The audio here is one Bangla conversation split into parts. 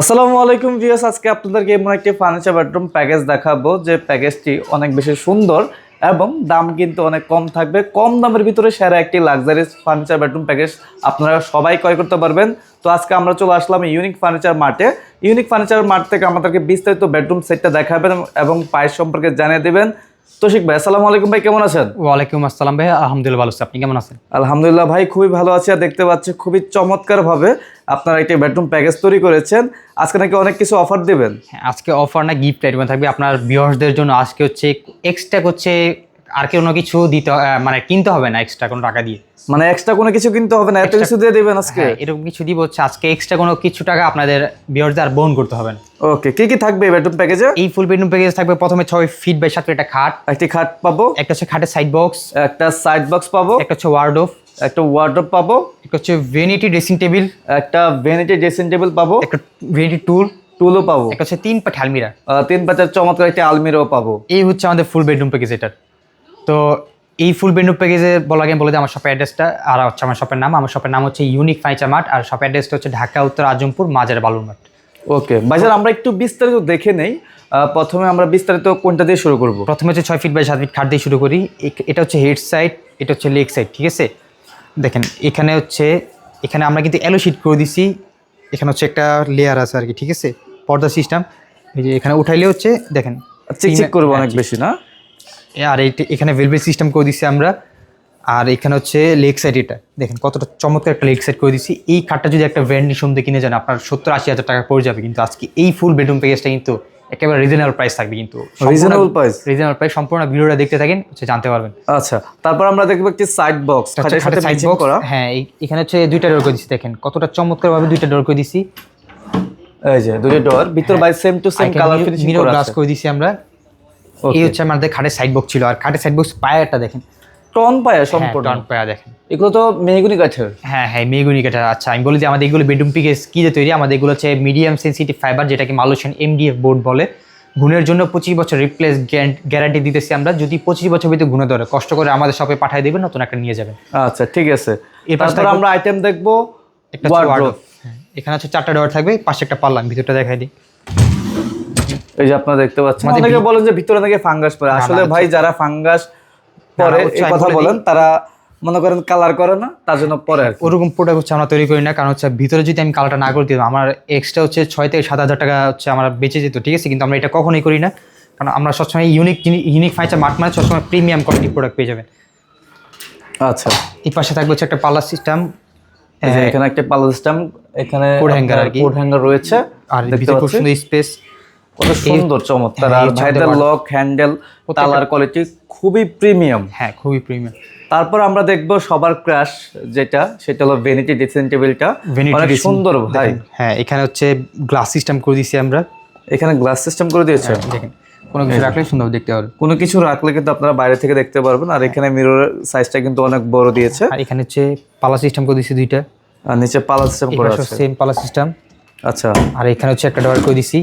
আসসালামু আলাইকুম ভিউয়ার্স, আজকে আপনাদেরকে এমন একটি ফার্নিচার বেডরুম প্যাকেজ দেখাবো, যে প্যাকেজটি অনেক বেশি সুন্দর এবং দাম কিন্তু অনেক কম থাকবে। কম দামের ভিতরে সেরা একটি লাক্সারিয়াস ফার্নিচার বেডরুম প্যাকেজ আপনারা সবাই ক্রয় করতে পারবেন। তো আজকে আমরা চলে আসলাম ইউনিক ফার্নিচার মার্টে ইউনিক ফার্নিচার মার্ট থেকে আমাদেরকে বিস্তারিত বেডরুম সেটটা দেখাবেন এবং প্রাইস সম্পর্কে জানিয়ে দেবেন। তোশিক ভাই আসসালামু আলাইকুম ভাই কেমন আছেন? ওয়ালাইকুম আসসালাম ভাই আলহামদুলিল্লাহ ভালো আছি। আপনি কেমন আছেন? আলহামদুলিল্লাহ ভাই খুবই ভালো আছি আর দেখতে পাচ্ছি খুবই চমৎকারভাবে আপনারা একটি বেডরুম প্যাকেজ তৈরি করেছেন। আজকে নাকি অনেক কিছু অফার দিবেন? হ্যাঁ, আজকে অফার না গিফট আইটেম থাকবে। আপনার ভিউয়ার্সদের জন্য আজকে হচ্ছে এক্সট্রা হচ্ছে আর কেউ কোনো কিছু দিতে মানে কিনতে হবে না এক্সট্রা কোনো টাকা দিয়ে। মানে এক্সট্রা কোনো কিছু কিনতে হবে না এত কিছু দিয়ে দিবেন আজকে? হ্যাঁ, এরকম কিছু দিব হচ্ছে আজকে এক্সট্রা কোনো কিছু টাকা আপনাদের ভিউয়ার্সদের আর বহন করতে হবে না। ওকে কি কি থাকবে বেডরুম প্যাকেজে এই ফুল বেডরুম প্যাকেজ থাকবে প্রথমে ছয় ফিট বাই সাত একটা খাট একটি খাট পাবো। একটা হচ্ছে খাটের সাইড বক্স একটা সাইড বক্স পাবো। একটা হচ্ছে ওয়ার্ডোফ একটা ওয়ার্ড্রপ পাবো। একটা হচ্ছে ভেনিটি ড্রেসিং টেবিল একটা ভ্যানিটি ড্রেসিং টেবিল পাবো। একটা ভেনিটি টুল টুলও পাবো। একটা হচ্ছে তিন পাঠে আলমিরা। তিন পাঁচের চমৎকার একটা আলমিরাও পাবো। এই হচ্ছে আমাদের ফুল বেডরুম প্যাকেজ এটার। তো এই ফুল বেডরুম প্যাকেজে বলা আগে বলে দিই আমার শপের অ্যাড্রেসটা আর হচ্ছে আমার শপের নাম আমার শপের নাম হচ্ছে ইউনিক ফার্নিচার মার্ট আর শপের অ্যাড্রেসটা হচ্ছে ঢাকা উত্তর আজমপুর মাজার বালুর মাঠ। ওকে বাজার আমরা একটু বিস্তারিত দেখে নেই। প্রথমে আমরা বিস্তারিত কোনটা দিয়ে শুরু করব? প্রথমে হচ্ছে ছয় ফিট বাই সাত ফিট খাট দিয়ে শুরু করি। এটা হচ্ছে হেড সাইড এটা হচ্ছে লেগ সাইড ঠিক আছে? দেখেন এখানে হচ্ছে এখানে আমরা কিন্তু অ্যালো শিট করে দিছি। এখানে হচ্ছে একটা লেয়ার আছে আর কি ঠিক আছে? পর্দা সিস্টেম এই যে এখানে উঠাইলে হচ্ছে দেখেন চিকচিক করব হ্যাঁ, অনেক বেশি না? আর এখানে ভেলভেট সিস্টেম করে দিচ্ছি আমরা। আর এখানে হচ্ছে লেগ সাইড এটা। দেখেন কতটা চমৎকার একটা লেগ সাইড করে দিচ্ছি এই কাঠটা যদি একটা ব্র্যান্ড সুন্দর কিনে যান আপনার সত্তর আশি হাজার টাকা পড়ে যাবে। কিন্তু আজকে এই ফুল বেডরুম প্যাকেজটা কিন্তু একেবারে রিজনেবল প্রাইস থাকবে। কিন্তু রিজনেবল প্রাইস রিজনেবল প্রাইস সম্পূর্ণ ভিডিওটা দেখতে থাকেন হচ্ছে জানতে পারবেন। আচ্ছা তারপর আমরা দেখব একটি সাইড বক্স খাটের সাথে সাইড বক্স হ্যাঁ এখানে হচ্ছে দুইটা ডোর করে দিচ্ছি দেখেন। কতটা চমৎকার ভাবে দুইটা ডোর করে দিচ্ছি এই যে দুটো ডোর ভিতর by same to same colour finishing mirror glass করে দিচ্ছি আমরা. এই হচ্ছে আমাদের খাটের সাইড বক্স ছিল। আর খাটের সাইড বক্স পায়াটা দেখেন। টন পায়া হ্যাঁ, সম্পূর্ণ। ডান পায়া দেখেন। এগুলো তো মেহগুনি কাঠের। হ্যাঁ হ্যাঁ মেগুনি কাঠা আচ্ছা আমি বলি যে আমাদের এগুলো বেডরুম পিকেস কী দিয়ে তৈরি আমাদের এগুলো হচ্ছে মিডিয়াম সেন্সিটিভ ফাইবার যেটাকে মালয়েশিয়ান এমডিএফ বোর্ড বলে। গুণের জন্য পঁচিশ বছর রিপ্লেস গ্যারান্টি দিতেছি আমরা। যদি পঁচিশ বছর ভিতরে গুণে ধরে কষ্ট করে আমাদের শপে পাঠিয়ে দেবেন নতুন একটা নিয়ে যাবেন। আচ্ছা ঠিক আছে। এর পাশে তারপর আমরা আইটেম দেখব একটা। হ্যাঁ, এখানে হচ্ছে চারটা ডোর থাকবে পাশে একটা পাল্লা আমি ভিতরটা দেখাই দিই। এই যে আপনারা দেখতে পাচ্ছেন অনেকে বলেন যে ভিতরে নাকি ফাঙ্গাস পড়ে। আসলে ভাই যারা ফাঙ্গাস পরে এই কথা বলেন তারা মনে করেন কালার করে না তার জন্য পরে ওরকম প্রোডাক্ট হচ্ছে আমরা তৈরি করি না কারণ হচ্ছে ভিতরে যদি আমি কালারটা না করে দিতাম আমার এক্সট্রা হচ্ছে ছয় থেকে সাত হাজার টাকা হচ্ছে আমার বেঁচে যেত ঠিক আছে? কিন্তু আমরা এটা কখনোই করি না কারণ আমরা সবসময় ইউনিক ইউনিক ফাইচার মার্ট মানে সবসময় প্রিমিয়াম কোয়ালিটি প্রোডাক্ট পেয়ে যাবেন। আচ্ছা। এই পাশে থাকবে হচ্ছে একটা পাল্লা সিস্টেম এখানে একটা পাল্লা সিস্টেম এখানে কোড hanger আর কি। কোড হ্যাঙ্গার রয়েছে আর ভিতরে খুব সুন্দর স্পেস কত সুন্দর চমৎকার। হ্যাঁ, আর ভাইদের লক হ্যান্ডেল কালার কোয়ালিটি খুবই প্রিমিয়াম হ্যাঁ খুবই প্রিমিয়াম তারপর আমরা দেখব সবার ক্রাশ যেটা সেটা হলো ভেনিটি ড্রেসিং টেবিলটা অনেক সুন্দর ভাই। হ্যাঁ এখানে হচ্ছে গ্লাস সিস্টেম করে দিয়েছি আমরা। এখানে গ্লাস সিস্টেম করে দিয়েছে? দেখেন কোনো কিছু রাখলে সুন্দর দেখতে পারবে কোনো কিছু রাখলে কিন্তু আপনারা বাইরে থেকে দেখতে পারবেন আর এখানে মিররের সাইজটা কিন্তু অনেক বড় দিয়েছে। আর এখানে হচ্ছে পাল্লা সিস্টেম করে দিয়েছি দুইটা। আর নিচে পালা সিস্টেম করে আছে। সেম পাল্লা সিস্টেম আচ্ছা। আর এখানে হচ্ছে একটা ডোর করে দিছি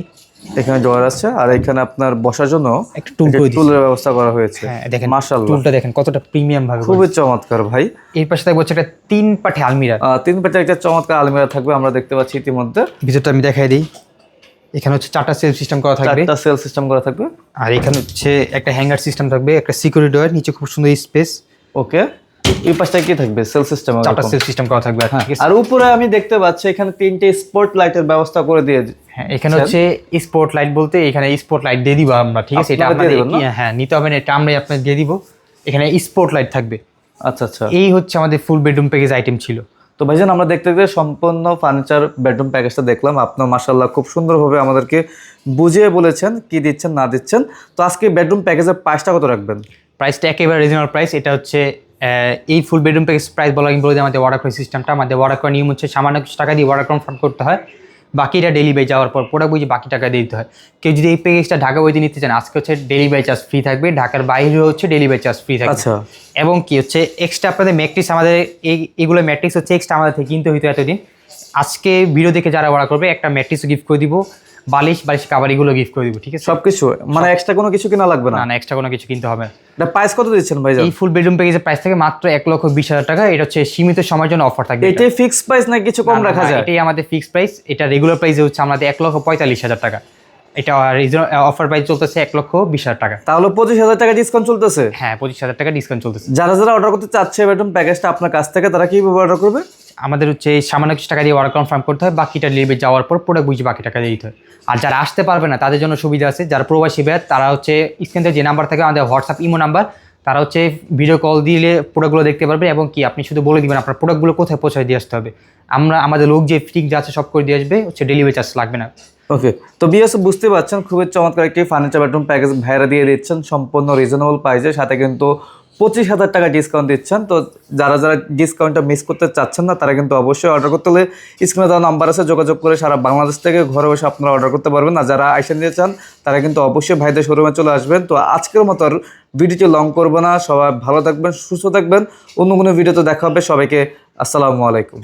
এখানে ড্রয়ার আছে আর এখানে আপনার বসার জন্য একটা টুল টুলের ব্যবস্থা করা হয়েছে। হ্যাঁ দেখেন মাশাআল্লাহ। টুলটা দেখেন কতটা প্রিমিয়াম ভাবে খুবই চমৎকার ভাই। এর পাশে থাকবে হচ্ছে একটা তিন পাঠে আলমিরা। তিন পেটে একটা চমৎকার আলমিরা থাকবে আমরা দেখতে পাচ্ছি ইতিমধ্যে। ভিতরটা আমি দেখাই দিই। এখানে হচ্ছে চারটা সেল সিস্টেম করা থাকবে। চারটা সেল সিস্টেম করা থাকবে। আর এখানে হচ্ছে একটা হ্যাঙ্গার সিস্টেম থাকবে একটা সিকিউরিটি ডোর নিচে খুব সুন্দর স্পেস ওকে এই পাশটা কি থাকবে? সেল সিস্টেম চারটা সেলফ সিস্টেম করা থাকবে আর আছে? আর উপরে আমি দেখতে পাচ্ছি এখানে তিনটে স্পট লাইটের ব্যবস্থা করে দিয়ে হ্যাঁ এখানে হচ্ছে স্পট লাইট বলতে এখানে স্পট লাইট দিয়ে দিব আমরা ঠিক আছে? এটা আপনাদের হ্যাঁ নিতে হবে না এটা আমরা আপনাদের দিয়ে দিব। এখানে স্পট লাইট থাকবে। আচ্ছা আচ্ছা। এই হচ্ছে আমাদের ফুল বেডরুম প্যাকেজ আইটেম ছিল। তো ভাইজান আমরা দেখতে দেখতে সম্পূর্ণ ফার্নিচার বেডরুম প্যাকেজটা দেখলাম। আপনার মাসাল্লাহ খুব সুন্দরভাবে আমাদেরকে বুঝিয়ে বলেছেন কি দিচ্ছেন না দিচ্ছেন। তো আজকে বেডরুম প্যাকেজের প্রাইসটা কত রাখবেন? প্রাইসটা একেবারে রিজনেবল প্রাইস এটা হচ্ছে এই ফুল বেডরুম প্যাকেজ প্রাইস বলা বলে যে আমাদের ওয়াটার সিস্টেমটা আমাদের ওয়াটার করার নিয়ম হচ্ছে সামান্য কিছু টাকা দিয়ে ওয়াটার কনফার্ম করতে হয়। বাকিটা ডেলি বাই যাওয়ার পর প্রোডাক্ট বুঝে বাকি টাকা দিয়ে দিতে হয়। কেউ যদি এই প্যাকেজটা ঢাকা বইতে নিতে চান আজকে হচ্ছে ডেলি বাই চার্জ ফ্রি থাকবে ঢাকার বাইরে হচ্ছে ডেলি বাই চার্জ ফ্রি থাকবে। আচ্ছা। এবং কি হচ্ছে এক্সট্রা আপনাদের ম্যাট্রিক্স আমাদের এই এগুলো ম্যাট্রিক্স হচ্ছে এক্সট্রা আমাদের থেকে কিনতে হইতো এতদিন। আজকে ভিডিও দেখে যারা অর্ডার করবে একটা ম্যাট্রিক্সও গিফট করে দিব। বালিশ বালিশ কাবারিগুলো গিফট করে দিব ঠিক আছে? সবকিছু? মানে এক্সট্রা কোনো কিছু কিনা লাগবে না? না এক্সট্রা কোনো কিছু কিনতে হবে। না। এটা প্রাইস কত দিচ্ছেন ভাইজান? এই ফুল বেডরুম প্যাকেজের প্রাইস থেকে মাত্র এক লক্ষ বিশ হাজার টাকা এটা হচ্ছে সীমিত সময়ের জন্য অফার থাকবে এটা। এটাই ফিক্স প্রাইস না কিছু কম রাখা যায়? এটাই আমাদের ফিক্সড প্রাইস এটা রেগুলার প্রাইস হচ্ছে আমাদের এক লক্ষ পঁয়তাল্লিশ হাজার টাকা। এটা অফার প্রাইস চলতেছে এক লক্ষ বিশ হাজার টাকা। তাহলে পঁচিশ হাজার টাকা ডিসকাউন্ট চলতেছে? হ্যাঁ পঁচিশ হাজার টাকা ডিসকাউন্ট চলতেছে। যারা যারা অর্ডার করতে চাচ্ছে বেডরুম প্যাকেজটা আপনার কাছ থেকে তারা কীভাবে অর্ডার করবে? আমাদের হচ্ছে এই সামান্য কিছু টাকা দিয়ে অর্ডার কনফার্ম করতে হয়, বাকিটা ডেলিভারি যাওয়ার পর প্রোডাক্ট বুঝে বাকি টাকা দিতে হয়। আর যারা আসতে পারবে না, তাদের জন্য সুবিধা আছে, যারা প্রবাসী ব্যাচ তারা হচ্ছে স্ক্রিনে যে নাম্বার থাকে, আমাদের হোয়াটসঅ্যাপ ইমো নাম্বার তারা হচ্ছে ভিডিও কল দিলে প্রোডাক্টগুলো দেখতে পারবে এবং কি, আপনি শুধু বলে দিবেন আপনার প্রোডাক্টগুলো কোথায় পৌঁছায় দিয়ে আসতে হবে। আমরা, আমাদের লোক যে ফিটিং যা আছে সব করে দিয়ে আসবে, হচ্ছে ডেলিভারি চার্জ লাগবে না। ওকে তো বিএস, বুঝতে পারছেন, খুবই চমৎকার একটি ফার্নিচার বেডরুম প্যাকেজ ভাইরা দিয়ে দিচ্ছেন, সম্পূর্ণ রিজনেবল প্রাইসে সাথে কিন্তু পঁচিশ হাজার টাকা ডিসকাউন্ট দিচ্ছেন। তো যারা যারা ডিসকাউন্টটা মিস করতে চাচ্ছেন না, তারা কিন্তু অবশ্যই অর্ডার করতে হলে স্ক্রিনে দেওয়া নাম্বার আছে, যোগাযোগ করে সারা বাংলাদেশ থেকে ঘরে বসে আপনারা অর্ডার করতে পারবেন। না যারা আইসা নিতে চান, তারা কিন্তু অবশ্যই ভাইদের শোরুমে চলে আসবেন। তো আজকের মতো আর ভিডিওটি লং করব না। সবাই ভালো থাকবেন, সুস্থ থাকবেন। অন্য কোনো ভিডিওতে দেখা হবে। সবাইকে আসসালামু আলাইকুম।